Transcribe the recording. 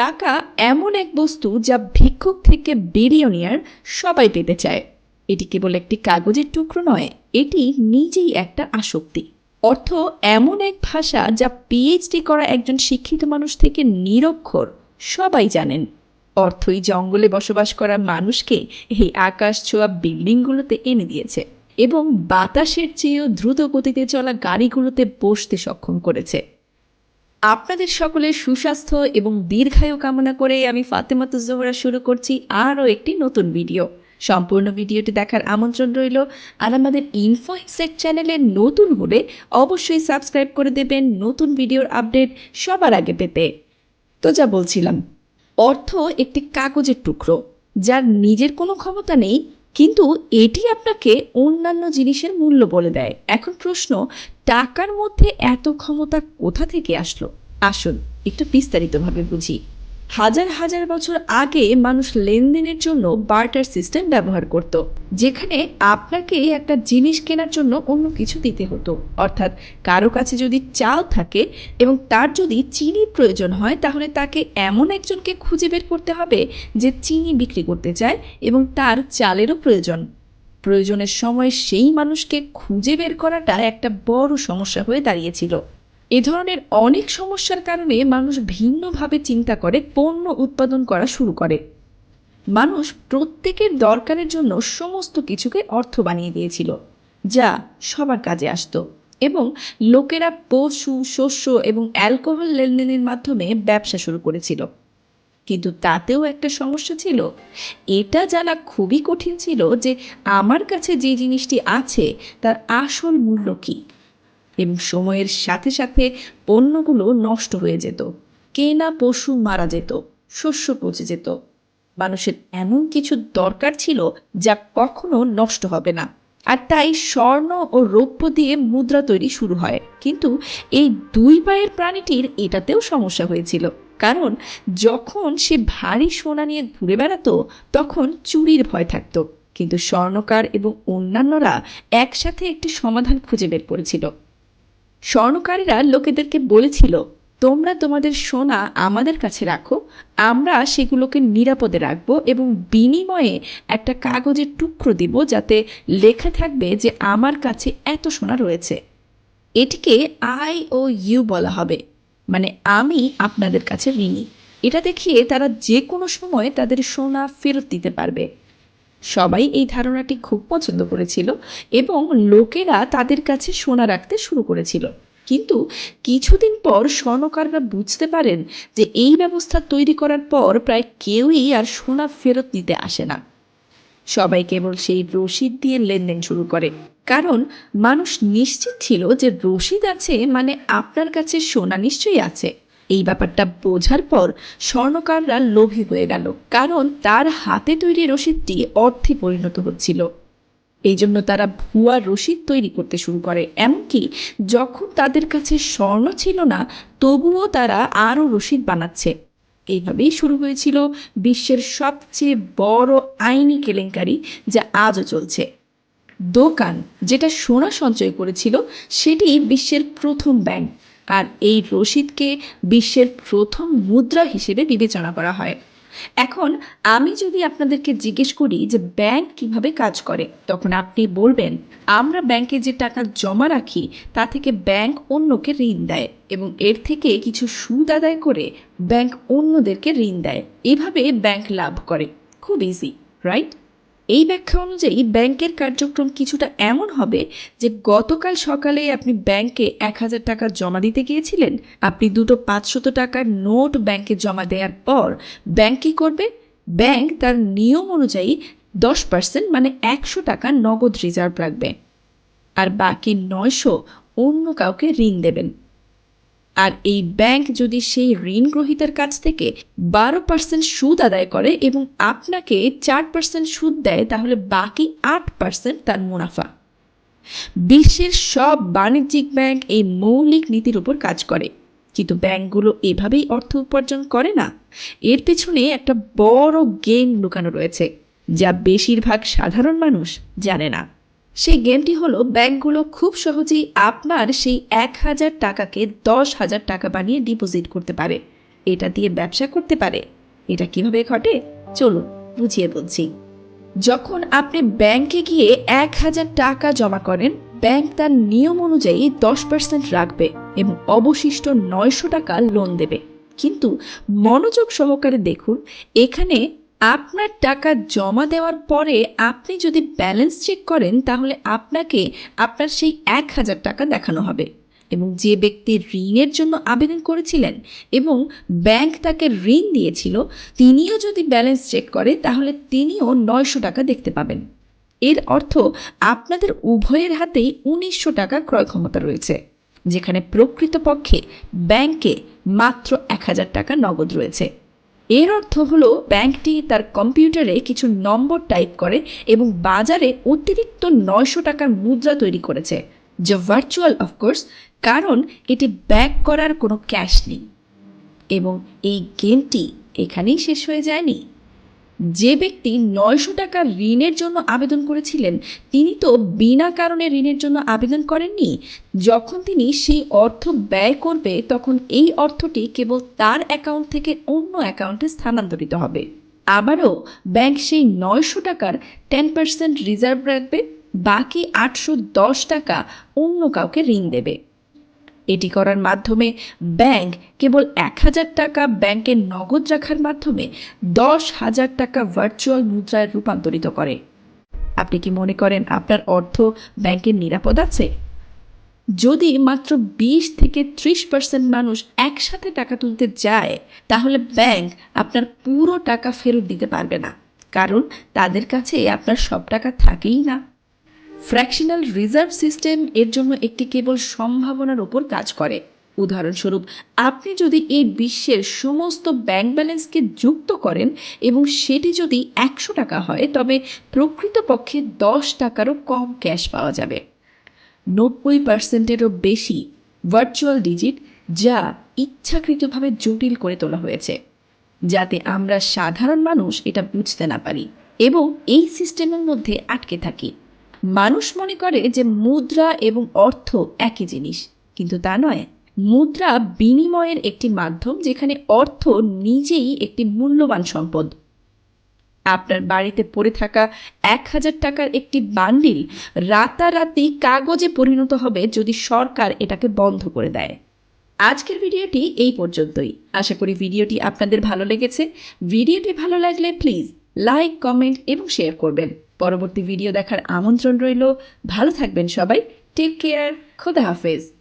টাকা এমন এক বস্তু যা ভিক্ষুক থেকে বিলিয়নিয়ার সবাই পেতে চায়। এটি কেবল একটি কাগজের টুকরো নয়, এটি নিজেই একটা আসক্তি। অর্থ এমন এক ভাষা যা পিএইচডি করা একজন শিক্ষিত মানুষ থেকে নিরক্ষর, সবাই জানেন। অর্থই জঙ্গলে বসবাস করা মানুষকে এই আকাশ ছোঁয়া বিল্ডিংগুলোতে এনে দিয়েছে এবং বাতাসের চেয়েও দ্রুত গতিতে চলা গাড়িগুলোতে বসতে সক্ষম করেছে। আপনাদের সকলের সুস্বাস্থ্য এবং দীর্ঘায়ু কামনা করে আমি ফাতেমাত জোহরা শুরু করছি আরও একটি নতুন ভিডিও। সম্পূর্ণ ভিডিওটি দেখার আমন্ত্রণ রইল। আর আমাদের ইনফো চ্যানেলে নতুন হলে অবশ্যই সাবস্ক্রাইব করে দেবেন নতুন ভিডিওর আপডেট সবার আগে পেতে। তো যা বলছিলাম, অর্থ একটি কাগজের টুকরো, যার নিজের কোনো ক্ষমতা নেই কিন্তু এটি আপনাকে অন্যান্য জিনিসের মূল্য বলে দেয়। এখন প্রশ্ন, টাকার মধ্যে এত ক্ষমতা কোথা থেকে আসলো? আসুন, একটু বিস্তারিতভাবে বুঝি। হাজার হাজার বছর আগে মানুষ লেনদেনের জন্য বার্টার সিস্টেম ব্যবহার করত, যেখানে আপনাকে একটা জিনিস কেনার জন্য অন্য কিছু দিতে হতো। অর্থাৎ কারও কাছে যদি চাল থাকে এবং তার যদি চিনি প্রয়োজন হয়, তাহলে তাকে এমন একজনকে খুঁজে বের করতে হবে যে চিনি বিক্রি করতে চায় এবং তার চালেরও প্রয়োজন। প্রয়োজনের সময় সেই মানুষকে খুঁজে বের করাটা একটা বড় সমস্যা হয়ে দাঁড়িয়েছিল। এ ধরনের অনেক সমস্যার কারণে মানুষ ভিন্নভাবে চিন্তা করে পণ্য উৎপাদন করা শুরু করে। মানুষ প্রত্যেকের দরকারের জন্য সমস্ত কিছুকে অর্থ বানিয়ে দিয়েছিল, যা সবার কাজে আসতো। এবং লোকেরা পশু, শস্য এবং অ্যালকোহল লেনদেনের মাধ্যমে ব্যবসা শুরু করেছিল। কিন্তু তাতেও একটা সমস্যা ছিল, এটা জানা খুবই কঠিন ছিল যে আমার কাছে যে জিনিসটি আছে, তার আসল মূল্য কী। এবং সময়ের সাথে সাথে পণ্যগুলো নষ্ট হয়ে যেত। কেনা পশু মারা যেত, শস্য পচে যেত। মানুষের এমন কিছু দরকার ছিল যা কখনো নষ্ট হবে না। আর তাই স্বর্ণ ও রৌপ্য দিয়ে মুদ্রা তৈরি শুরু হয়। কিন্তু এই দুই পায়ের প্রাণীটির এটাতেও সমস্যা হয়েছিল। কারণ যখন সে ভারী সোনা নিয়ে ঘুরে বেড়াতো, তখন চুরির ভয় থাকত। কিন্তু স্বর্ণকার এবং অন্যান্যরা একসাথে একটি সমাধান খুঁজে বের করেছিল। স্বর্ণকারীরা লোকেদেরকে বলেছিল, তোমরা তোমাদের সোনা আমাদের কাছে রাখো, আমরা সেগুলোকে নিরাপদে রাখব এবং বিনিময়ে একটা কাগজের টুকরো দিব যাতে লেখা থাকবে যে আমার কাছে এত সোনা রয়েছে। এটিকে আই ও ইউ বলা হবে মানে আমি আপনাদের কাছে ঋণী। এটা দেখিয়ে তারা যে কোনো সময় তাদের সোনা ফেরত দিতে পারবে। সবাই এই ধারণাটি খুব পছন্দ করেছিল এবং লোকেরা তাদের কাছে সোনা রাখতে শুরু করেছিল। কিন্তু কিছুদিন পর স্বর্ণকাররা বুঝতে পারেন যে এই ব্যবস্থা তৈরি করার পর প্রায় কেউই আর সোনা ফেরত নিতে আসে না। সবাই কেবল সেই রসিদ দিয়ে লেনদেন শুরু করে। কারণ মানুষ নিশ্চিত ছিল যে রসিদ আছে মানে আপনার কাছে সোনা নিশ্চয়ই আছে। এই ব্যাপারটা বোঝার পর স্বর্ণকাররা লোভী হয়ে গেল, কারণ তার হাতে তৈরি রসিদটি অর্থে পরিণত হচ্ছিল। এই জন্য তারা ভুয়া রসিদ তৈরি করতে শুরু করে, এমনকি যখন তাদের কাছে স্বর্ণ ছিল না, তবুও তারা আরও রসিদ বানাচ্ছে। এইভাবেই শুরু হয়েছিল বিশ্বের সবচেয়ে বড় আইনি কেলেঙ্কারি যা আজও চলছে। দোকান যেটা সোনা সঞ্চয় করেছিল, সেটি বিশ্বের প্রথম ব্যাংক। আর এই রসিদকে বিশ্বের প্রথম মুদ্রা হিসেবে বিবেচনা করা হয়। এখন আমি যদি আপনাদেরকে জিজ্ঞেস করি যে ব্যাংক কীভাবে কাজ করে, তখন আপনি বলবেন, আমরা ব্যাংকে যে টাকা জমা রাখি, তা থেকে ব্যাংক অন্যকে ঋণ দেয় এবং এর থেকে কিছু সুদ আদায় করে ব্যাংক অন্যদেরকে ঋণ দেয়। এভাবে ব্যাংক লাভ করে। খুব ইজি রাইট এই ব্যাখ্যা অনুযায়ী ব্যাংকের কার্যক্রম কিছুটা এমন হবে যে গতকাল সকালে আপনি ব্যাংকে এক হাজার টাকা জমা দিতে গিয়েছিলেন, আপনি দুটো পাঁচশত টাকার নোট ব্যাংকে জমা দেওয়ার পর ব্যাংক কী করবে? ব্যাংক তার নিয়ম অনুযায়ী দশ পার্সেন্ট মানে একশো টাকা নগদ রিজার্ভ রাখবে। আর বাকি নয়শো অন্য কাউকে ঋণ দেবেন। আর এই ব্যাংক যদি সেই ঋণ গ্রহীতার কাছ থেকে বারো পার্সেন্ট সুদ আদায় করে এবং আপনাকে চার পার্সেন্ট সুদ দেয়, তাহলে বাকি আট পার্সেন্ট তার মুনাফা। বিশ্বের সব বাণিজ্যিক ব্যাংক এই মৌলিক নীতির উপর কাজ করে। কিন্তু ব্যাংকগুলো এভাবেই অর্থ উপার্জন করে না। এর পেছনে একটা বড় গেম লুকানো রয়েছে, যা বেশিরভাগ সাধারণ মানুষ জানে না। সেই গেমটি হলো ব্যাংকগুলো খুব সহজেই আপনার সেই এক হাজার টাকাকে দশ হাজার টাকা বানিয়ে ডিপোজিট করতে পারে। এটা দিয়ে ব্যবসা করতে পারে। এটা কীভাবে ঘটে? চলুন বুঝিয়ে বলছি। যখন আপনি ব্যাংকে গিয়ে এক হাজার টাকা জমা করেন, ব্যাংক তার নিয়ম অনুযায়ী দশ পার্সেন্ট রাখবে এবং অবশিষ্ট নয়শো টাকা লোন দেবে। কিন্তু মনোযোগ সহকারে দেখুন, এখানে আপনার টাকা জমা দেওয়ার পরে আপনি যদি ব্যালেন্স চেক করেন, তাহলে আপনাকে আপনার সেই এক হাজার টাকা দেখানো হবে। এবং যে ব্যক্তি ঋণের জন্য আবেদন করেছিলেন এবং ব্যাংক তাকে ঋণ দিয়েছিল, তিনিও যদি ব্যালেন্স চেক করে, তাহলে তিনিও নয়শো টাকা দেখতে পাবেন। এর অর্থ আপনাদের উভয়ের হাতেই উনিশশো টাকা ক্রয় ক্ষমতা রয়েছে, যেখানে প্রকৃতপক্ষে ব্যাংকে মাত্র এক হাজার টাকা নগদ রয়েছে। এর অর্থ হলো, ব্যাংকটি তার কম্পিউটারে কিছু নম্বর টাইপ করে এবং বাজারে অতিরিক্ত নয়শো টাকার মুদ্রা তৈরি করেছে, যা ভার্চুয়াল অফকোর্স কারণ এটি ব্যাক করার কোনো ক্যাশ নেই। এবং এই গেমটি এখানেই শেষ হয়ে যায়নি। যে ব্যক্তি নয়শো টাকা ঋণের জন্য আবেদন করেছিলেন, তিনি তো বিনা কারণে ঋণের জন্য আবেদন করেননি। যখন তিনি সেই অর্থ ব্যয় করবে, তখন এই অর্থটি কেবল তার অ্যাকাউন্ট থেকে অন্য অ্যাকাউন্টে স্থানান্তরিত হবে। আবারও, ব্যাংক সেই নয়শো টাকার টেন পার্সেন্ট রিজার্ভ রাখবে, বাকি আটশো দশ টাকা অন্য কাউকে ঋণ দেবে। এটি করার মাধ্যমে ব্যাংক কেবল এক হাজার টাকা ব্যাংকে নগদ রাখার মাধ্যমে দশ হাজার টাকা ভার্চুয়াল মুদ্রায় রূপান্তরিত করে। আপনি কি মনে করেন আপনার অর্থ ব্যাংকের নিরাপদ আছে? যদি মাত্র বিশ থেকে ত্রিশ পার্সেন্ট মানুষ একসাথে টাকা তুলতে যায় তাহলে ব্যাংক আপনার পুরো টাকা ফেরত দিতে পারবে না। কারণ তাদের কাছে আপনার সব টাকা থাকেই না। ফ্র্যাকশনাল রিজার্ভ সিস্টেম এর জন্য একটি কেবল সম্ভাবনার উপর কাজ করে। উদাহরণস্বরূপ, আপনি যদি এই বিশ্বের সমস্ত ব্যাংক ব্যালেন্সকে যুক্ত করেন এবং সেটি যদি একশো টাকা হয়, তবে প্রকৃতপক্ষে দশ টাকারও কম ক্যাশ পাওয়া যাবে। নব্বই পার্সেন্টেরও বেশি ভার্চুয়াল ডিজিট যা ইচ্ছাকৃতভাবে জটিল করে তোলা হয়েছে, যাতে আমরা সাধারণ মানুষ এটা বুঝতে না পারি এবং এই সিস্টেমের মধ্যে আটকে থাকি। মানুষ মনে করে যে মুদ্রা এবং অর্থ একই জিনিস, কিন্তু তা নয়। মুদ্রা বিনিময়ের একটি মাধ্যম যেখানে অর্থ নিজেই একটি মূল্যবান সম্পদ। আপনার বাড়িতে পড়ে থাকা এক হাজার টাকার একটি বান্ডিল রাতারাতি কাগজে পরিণত হবে যদি সরকার এটাকে বন্ধ করে দেয়। আজকের ভিডিওটি এই পর্যন্তই। আশা করি ভিডিওটি আপনাদের ভালো লেগেছে। ভিডিওটি ভালো লাগলে প্লিজ লাইক, কমেন্ট এবং শেয়ার করবেন। পরবর্তী ভিডিও দেখার আমন্ত্রণ রইল। ভালো থাকবেন সবাই। টেক কেয়ার খোদা হাফেজ।